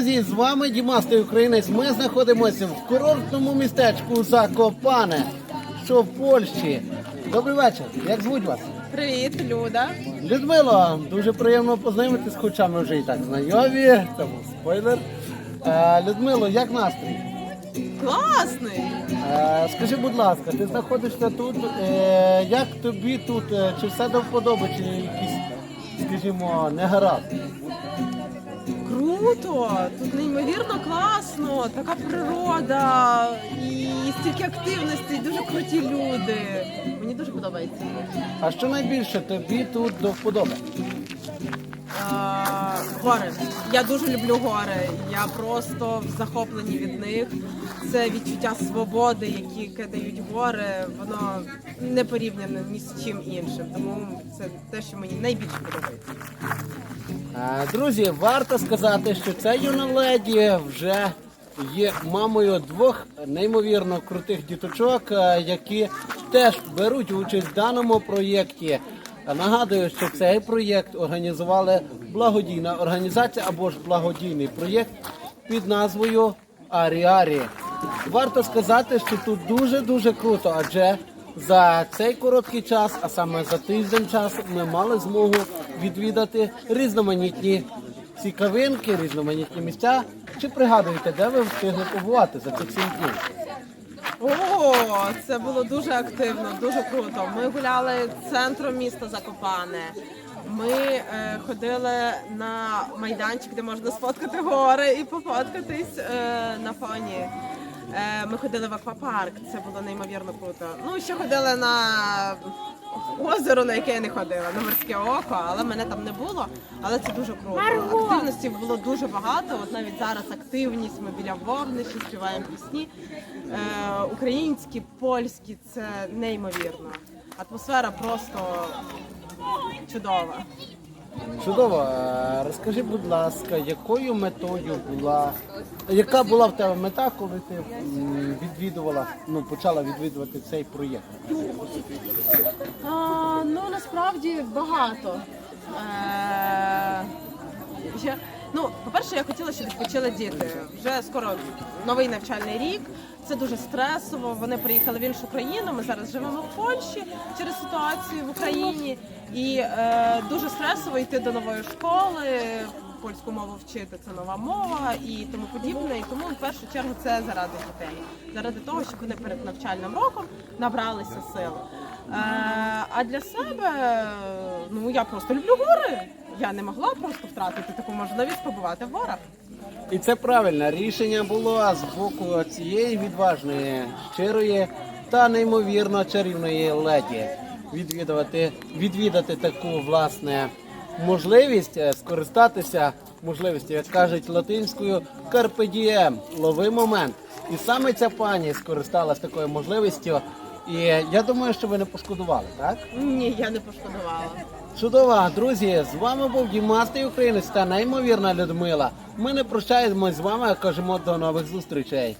друзі, з вами Дімастий Українець. Ми знаходимося в курортному містечку Закопане, що в Польщі. Добрий вечір. Як звуть вас? Привіт, Люда. Людмила, дуже приємно познайомитись, хоча ми вже і так знайомі. Був спойлер. Е, Людмило, як настрій? Класний. Е, скажи, будь ласка, ти знаходишся тут. Е, як тобі тут? Е, Чи все до вподоби, чи якісь, скажімо, негаразди? Круто! Тут неймовірно класно, така природа і стільки активності, і дуже круті люди. Мені дуже подобається. А що найбільше тобі тут до вподоби? Гори. Я дуже люблю гори. Я просто в захопленні від них. Це відчуття свободи, які дають гори. Воно не порівняно ні з чим іншим. Тому це те, що мені найбільше подобається. Друзі, варто сказати, що ця юна леді вже є мамою двох неймовірно крутих діточок, які теж беруть участь в даному проєкті. Нагадую, що цей проєкт організували благодійна організація або ж благодійний проєкт під назвою Аріарі. Варто сказати, що тут дуже дуже круто, адже за цей короткий час, а саме за тиждень часу, ми мали змогу відвідати різноманітні цікавинки, різноманітні місця. Чи пригадуєте, де ви встигли побувати за цих сім днів? О, це було дуже активно, дуже круто. Ми гуляли центром міста Закопане. Ми е, ходили на майданчик, де можна сфоткати гори і пофоткатись е, на фоні. Е, ми ходили в аквапарк, це було неймовірно круто. Ну, ще ходили на озеро, на яке я не ходила, на морське око, але мене там не було. Але це дуже круто. Активності було дуже багато. От навіть зараз активність. Ми біля вогнища співаємо пісні. Е, українські, польські це неймовірно. Атмосфера просто чудова. Чудово. Е, Розкажи, будь ласка, якою метою була, яка була в тебе мета, коли ти відвідувала, ну почала відвідувати цей проєкт? Ну насправді багато. Е, по-перше, я хотіла, щоб відпочили діти. Вже скоро новий навчальний рік. Це дуже стресово. Вони приїхали в іншу країну. Ми зараз живемо в Польщі через ситуацію в Україні. І е, дуже стресово йти до нової школи. Польську мову вчити це нова мова і тому подібне. І тому в першу чергу це заради дітей, заради того, щоб вони перед навчальним роком набралися сил. Е, а для себе ну я просто люблю гори. Я не могла просто втратити таку можливість побувати в горах. І це правильне рішення було з боку цієї відважної, щирої та неймовірно чарівної леді відвідувати, відвідати таку власне можливість е, скористатися можливістю, як кажуть латинською «carpe diem» – лови момент. І саме ця пані скористалася такою можливістю. І я думаю, що ви не пошкодували, так? Ні, я не пошкодувала. Чудово, друзі, з вами був Дімастий Українець та неймовірна Людмила. Ми не прощаємось з вами, а кажемо до нових зустрічей.